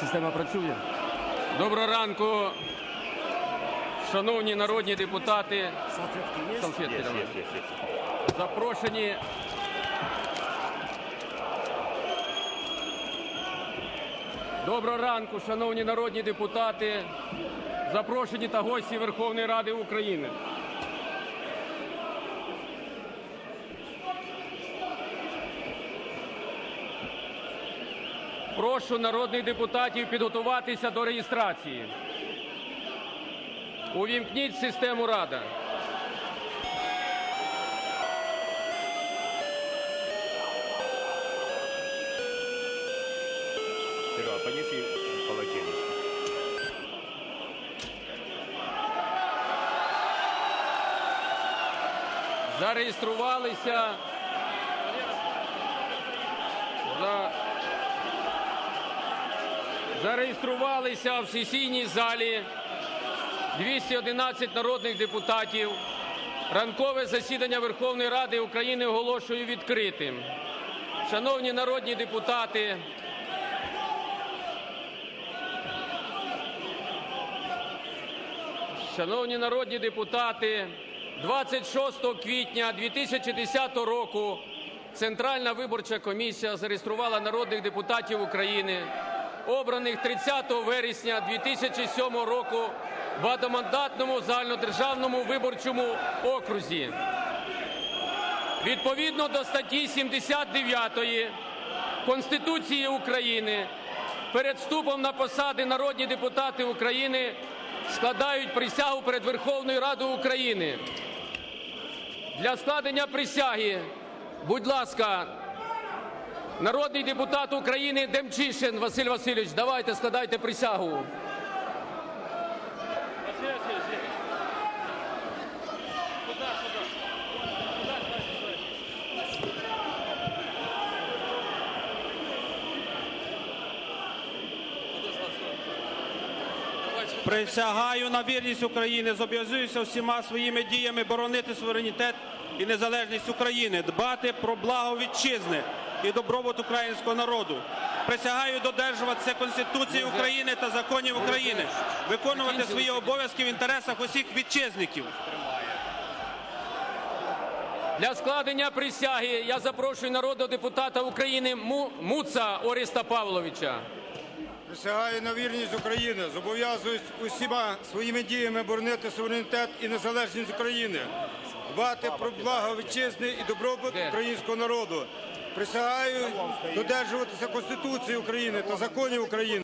система працює. Доброго ранку, шановні народні депутати. Салфетки є? Салфетки Є, давай. є, є, є. Запрошені. Доброго ранку, шановні народні депутати, запрошені та гості Верховної Ради України. Прошу народних депутатів підготуватися до реєстрації. Увімкніть систему Рада. Зареєструвалися. Зареєструвалися в сесійній залі 211 народних депутатів. Ранкове засідання Верховної Ради України оголошую відкритим. Шановні народні депутати, Шановні народні депутати, 26 квітня 2010 року Центральна виборча комісія зареєструвала народних депутатів України, обраних 30 вересня 2007 року в багатомандатному загальнодержавному виборчому окрузі. Відповідно до статті 79 Конституції України перед вступом на посади народні депутати України складають присягу перед Верховною Радою України. Для складення присяги, будь ласка, народний депутат України Демчишин Василь Васильович, давайте складайте присягу. Присягаю на вірність України, зобов'язуюся всіма своїми діями боронити суверенітет і незалежність України, дбати про благо вітчизни і добробут українського народу. Присягаю додержуватися Конституції України та законів України, виконувати свої обов'язки в інтересах усіх вітчизників. Для складення присяги я запрошую народного депутата України Му- Муца Оріста Павловича. Присягаю на вірність України, зобов'язуюсь усіма своїми діями боронити суверенітет і незалежність України, дбати про благо вітчизни і добробут українського народу. Присягаю додержуватися Конституції України та законів України.